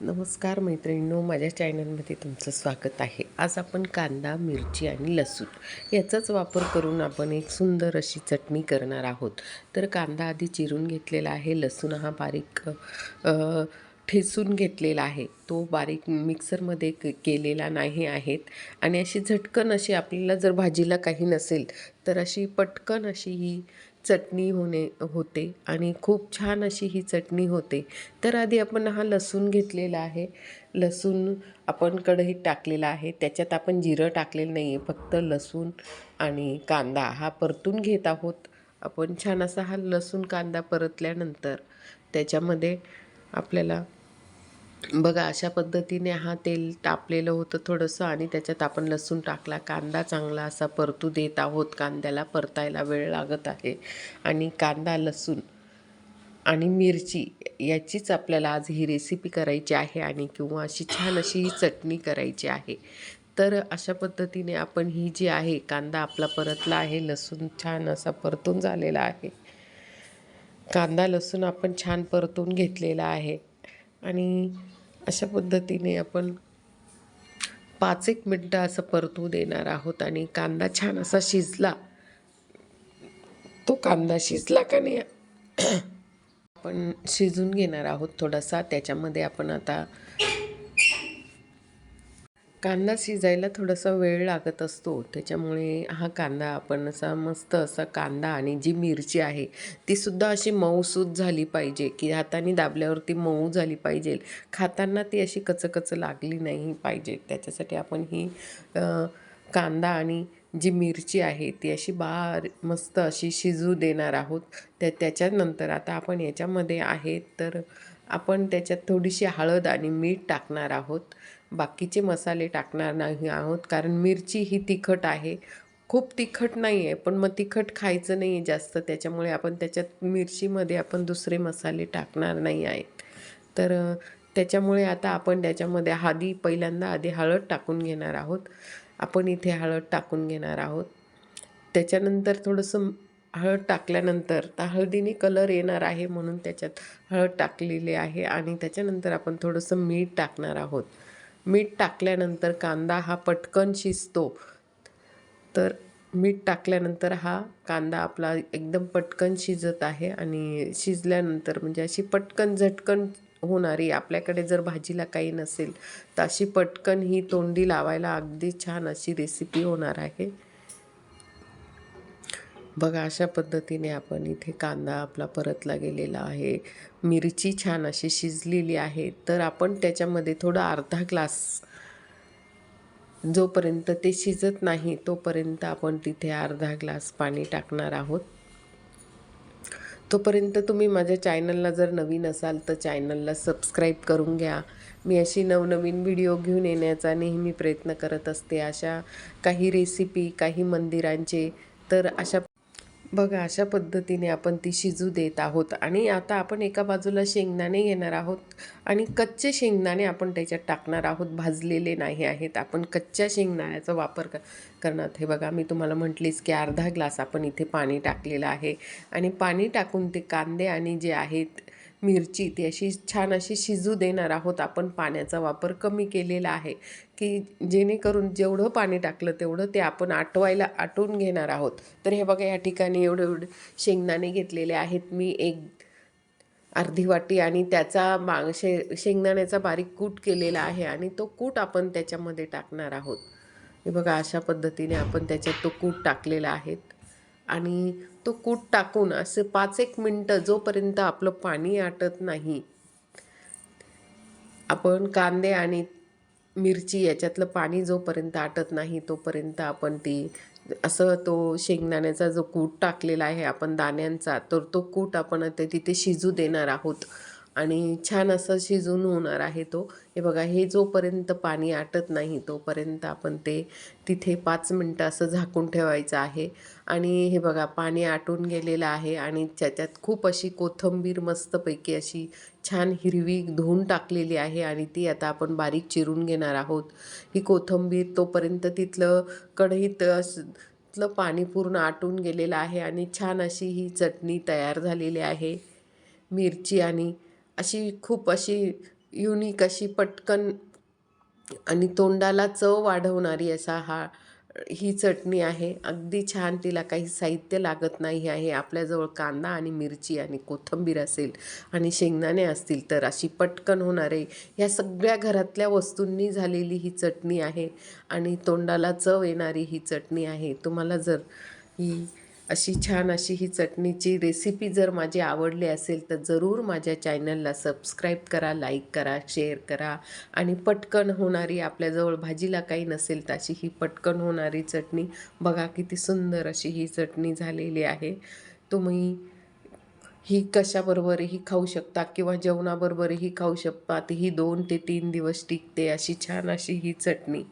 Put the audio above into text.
नमस्कार मैत्रिणींनो माझ्या चॅनलमध्ये तुमचं स्वागत आहे. आज आपण कांदा मिरची आणि लसूण याचाच वापर करून आपण एक सुंदर अशी चटणी करणार आहोत. तर कांदा आधी चिरून घेतलेला आहे लसूण हा बारीक ठेसून घेतलेला आहे. तो बारीक मिक्सरमध्ये के केलेला नाही आहेत. आणि अशी झटकन अशी आपल्याला जर भाजीला काही नसेल तर अशी पटकन अशी ही चटणी होणे होते आणि खूप छान अशी ही चटणी होते. तर आधी आपण हा लसूण घेतलेला आहे. लसूण आपण कढईत टाकलेला आहे. त्याच्यात आपण जिरं टाकलेलं नाही आहे फक्त लसूण आणि कांदा हा परतून घेत आहोत. आपण छान असा हा लसूण कांदा परतल्यानंतर त्याच्यामध्ये आपल्याला बघा अशा पद्धतीने हा तेल तापलेलं होतं थोडंसं आणि त्याच्यात आपण लसूण टाकला. कांदा चांगला असा परतू देत आहोत. कांद्याला परतायला वेळ लागत आहे. आणि कांदा लसूण आणि मिरची याचीच आपल्याला आज ही रेसिपी करायची आहे आणि किंवा अशी छान अशी ही चटणी करायची आहे. तर अशा पद्धतीने आपण ही जी आहे कांदा आपला परतला आहे लसूण छान असा परतून झालेला आहे. कांदा लसूण आपण छान परतून घेतलेला आहे. आणि अशा पद्धतीने आपण पाच एक मिनटं असं परतू देणार आहोत आणि कांदा छान असा शिजला. तो कांदा शिजला का नाही? आपण शिजून घेणार आहोत थोडासा. त्याच्यामध्ये आपण आता कांदा शिजायला थोडासा वेळ लागत असतो. त्याच्यामुळे हा कांदा आपण असा मस्त असा कांदा आणि जी मिरची आहे ती सुद्धा अशी मऊसूत झाली पाहिजे. की हाताने दाबल्यावर ती मऊ झाली पाहिजे. खाताना ती अशी कचकच लागली नाही पाहिजे. त्याच्यासाठी आपण ही कांदा आणि जी मिरची आहे ती अशी बार मस्त अशी शिजू देणार आहोत. त्या त्याच्यानंतर आता आपण याच्यामध्ये आहे तर आपण त्याच्यात थोडीशी हळद आणि मीठ टाकणार आहोत. बाकीचे मसाले टाकणार नाही आहोत कारण मिरची ही तिखट आहे. खूप तिखट नाही आहे पण मग तिखट खायचं नाही आहे जास्त त्याच्यामुळे आपण त्याच्यात मिरचीमध्ये आपण दुसरे मसाले टाकणार नाही आहेत. तर त्याच्यामुळे आता आपण त्याच्यामध्ये आधी पहिल्यांदा आधी हळद टाकून घेणार आहोत. आपण इथे हळद टाकून घेणार आहोत. त्याच्यानंतर थोडंसं हळद टाकल्यानंतर तर हळदीने कलर येणार आहे म्हणून त्याच्यात हळद टाकलेली आहे आणि त्याच्यानंतर आपण थोडंसं मीठ टाकणार आहोत. मीठ टाकल्यानंतर कांदा हा पटकन शिजतो. तर मीठ टाकल्यानंतर हा कांदा आपला एकदम पटकन शिजत आहे आणि शिजल्यानंतर म्हणजे अशी पटकन झटकन होणारी आपल्याकडे जर भाजीला काही नसेल तर अशी पटकन ही तोंडी लावायला अगदी छान अशी रेसिपी होणार आहे. बघा अशा पद्धतीने आपण इथे कांदा आपला परतला गेलेला आहे. मिरची छान अशी शिजलेली आहे. तर आपण त्याच्यामध्ये थोडं अर्धा ग्लास जोपर्यंत ते शिजत नाही तोपर्यंत आपण तिथे अर्धा ग्लास पाणी टाकणार आहोत. तोपर्यंत तुम्ही माझ्या चॅनलला जर नवीन असाल तर चॅनलला सबस्क्राईब करून घ्या. मी अशी नवनवीन व्हिडिओ घेऊन येण्याचा नेहमी प्रयत्न करत असते. अशा काही रेसिपी काही मंदिरांचे तर अशा बघा अशा पद्धतीने आपण ती शिजू देत आहोत आणि आता आपण एका बाजूला शेंगदाणे घेणार आहोत आणि कच्चे शेंगदाणे आपण त्याच्यात टाकणार आहोत. भाजलेले नाही आहेत. आपण कच्च्या शेंगदाण्याचा वापर क करणार. हे बघा मी तुम्हाला म्हटलीच की अर्धा ग्लास आपण इथे पाणी टाकलेलं आहे आणि पाणी टाकून ते कांदे आणि जे आहेत मिरची ती अशी छान अशी शिजू देणार आहोत. आपण पाण्याचा वापर कमी केलेला आहे की जेणेकरून जेवढं पाणी टाकलं तेवढं ते आपण आटवायला आटवून घेणार आहोत. तर हे बघा या ठिकाणी एवढे एवढे शेंगदाणे घेतलेले आहेत. मी एक अर्धी वाटी आणि त्याचा मा शे शेंगदाण्याचा बारीक कूट केलेला आहे आणि तो कूट आपण त्याच्यामध्ये टाकणार आहोत. हे बघा अशा पद्धतीने आपण त्याच्यात तो कूट टाकलेला आहेत आणि तो कूट टाकून असं पाच एक मिनटं जोपर्यंत आपलं पाणी आटत नाही आपण कांदे आणि मिरची याच्यातलं पाणी जोपर्यंत आटत नाही तोपर्यंत आपण ती असं तो शेंगदाण्याचा जो कूट टाकलेला आहे आपण दाण्यांचा तर तो कूट आपण आता तिथे शिजू देणार आहोत. आणि छान असं शिजून होणार आहे तो. हे बघा हे जोपर्यंत पाणी आटत नाही तोपर्यंत आपण ते तिथे पाच मिनटं असं झाकून ठेवायचं आहे. आणि हे बघा पाणी आटून गेलेलं आहे आणि त्याच्यात खूप अशी कोथिंबीर मस्तपैकी अशी छान हिरवी धुवून टाकलेली आहे आणि ती आता आपण बारीक चिरून घेणार आहोत. ही कोथिंबीर तोपर्यंत तिथलं कढईत असं तिथलं पाणी पूर्ण आटून गेलेलं आहे आणि छान अशी ही चटणी तयार झालेली आहे. मिरची आणि अशी खूप अशी युनिक अशी पटकन आणि तोंडाला चव वाढवणारी असा हा ही चटणी आहे. अगदी छान तिला काही साहित्य लागत नाही आहे. आपल्याजवळ कांदा आणि मिरची आणि कोथिंबीर असेल आणि शेंगदाणे असतील तर अशी पटकन होणारे ह्या सगळ्या घरातल्या वस्तूंनी झालेली ही चटणी आहे आणि तोंडाला चव येणारी ही चटणी आहे. तुम्हाला जर ही अशी छान अशी ही चटणीची रेसिपी जर माझी आवडली असेल तर जरूर माझ्या चॅनलला सबस्क्राईब करा लाईक करा शेअर करा. आणि पटकन होणारी आपल्याजवळ भाजीला काही नसेल तर अशी ही पटकन होणारी चटणी. बघा किती सुंदर अशी ही चटणी झालेली आहे. तुम्ही ही कशाबरोबरही खाऊ शकता किंवा जेवणाबरोबरही खाऊ शकता. ही दोन ते तीन दिवस टिकते अशी छान अशी ही चटणी.